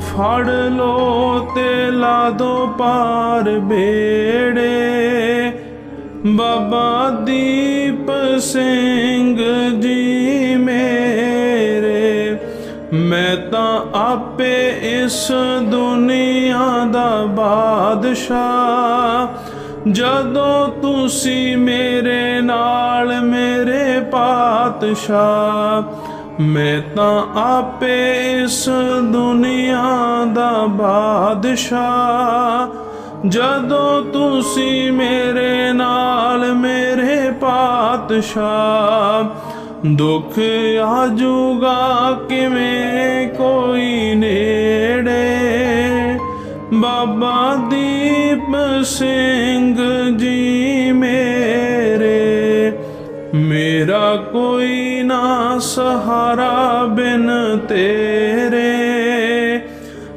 ਫੜ ਲੋ ਤੇ ਲਾ ਦੋ ਪਾਰ ਬੇੜੇ। ਬਾਬਾ ਦੀਪ ਸਿੰਘ ਜੀ ਮੇਰੇ, ਮੈਂ ਤਾਂ ਆਪੇ ਇਸ ਦੁਨੀਆ ਦਾ ਬਾਦਸ਼ਾਹ। ਜਦੋਂ ਤੁਸੀਂ ਮੇਰੇ ਨਾਲ ਮੇਰੇ ਪਾਤਸ਼ਾਹ ਮੈਂ ਤਾਂ ਆਪੇ ਇਸ ਦੁਨੀਆ ਦਾ ਬਾਦਸ਼ਾਹ। ਜਦੋਂ ਤੁਸੀਂ ਮੇਰੇ ਨਾਲ ਮੇਰੇ ਪਾਤਸ਼ਾਹ। ਦੁੱਖ ਆਜੂਗਾ ਕਿਵੇਂ ਕੋਈ ਨੇੜੇ। ਬਾਬਾ ਦੀਪ ਸਿੰਘ ਜੀ ਮੇਰੇ। ਮੇਰਾ ਕੋਈ ਸਹਾਰਾ ਬਿਨ ਤੇਰੇ।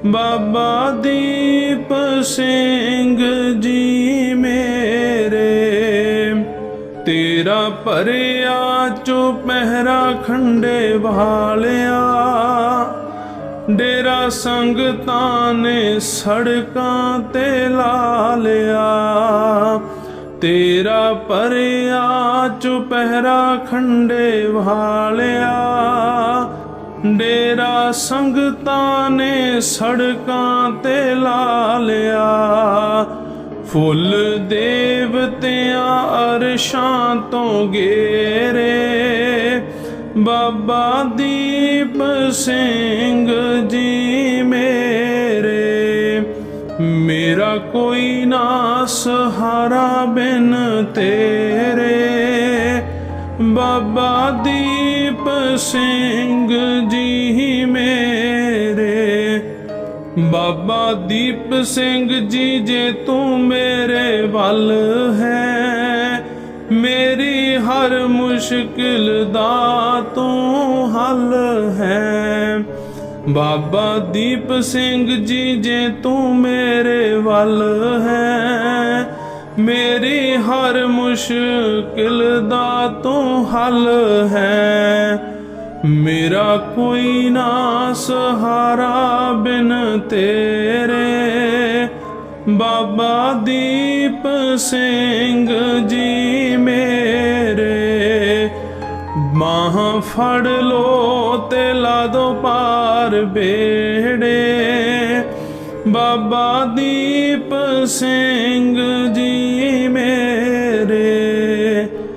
ਬਾਬਾ ਦੀਪ ਸਿੰਘ ਜੀ ਮੇਰੇ। ਤੇਰਾ ਭਰਿਆ ਚੁਪਹਿਰਾ ਖੰਡੇ ਵਾਲਿਆ। ਡੇਰਾ ਸੰਗਤਾਂ ਨੇ ਸੜਕਾਂ ਤੇ ਲਾ ਲਿਆ। ਤੇਰਾ ਪਰੇ ਪਹਿਰਾ ਖੰਡੇ ਵਾਲਿਆ, ਡੇਰਾ ਸੰਗਤਾਂ ਨੇ ਸੜਕਾਂ ਤੇ ਲਾ ਲਿਆ। ਫੁੱਲ ਦੇਵਤਿਆਂ ਅਰਸ਼ਾਂ ਤੋਂ ਗੇਰੇ, ਬਾਬਾ ਦੀਪ ਸਿੰਘ ਜੀ ਮੇਰੇ। ਮੇਰਾ ਕੋਈ ਨਾ ਸਹਾਰਾ ਬਿਨ ਤੇਰੇ ਦੀਪ ਸਿੰਘ ਜੀ ਮੇਰੇ। ਬਾਬਾ ਦੀਪ ਸਿੰਘ ਜੀ ਜੇ ਤੂੰ ਮੇਰੇ ਵੱਲ ਹੈ, ਮੇਰੀ ਹਰ ਮੁਸ਼ਕਿਲ ਦਾ ਤੂੰ ਹੱਲ ਹੈ। ਬਾਬਾ ਦੀਪ ਸਿੰਘ ਜੀ ਜੇ ਤੂੰ ਮੇਰੇ ਵੱਲ ਹੈ ਹਰ ਮੁਸ਼ਕਿਲ ਦਾ ਤੂੰ ਹੱਲ ਹੈ। ਮੇਰਾ ਕੋਈ ਨਾ ਸਹਾਰਾ ਬਿਨ ਤੇਰੇ। ਬਾਬਾ ਦੀਪ ਸਿੰਘ ਜੀ ਮੇਰੇ। ਮਾਹ ਫੜ ਲੋ ਤੇ ਲਾ ਦੋ ਪਾਰ ਬੇੜੇ। ਬਾਬਾ ਦੀਪ ਸਿੰਘ ਜੀ ਮੇਰੇ।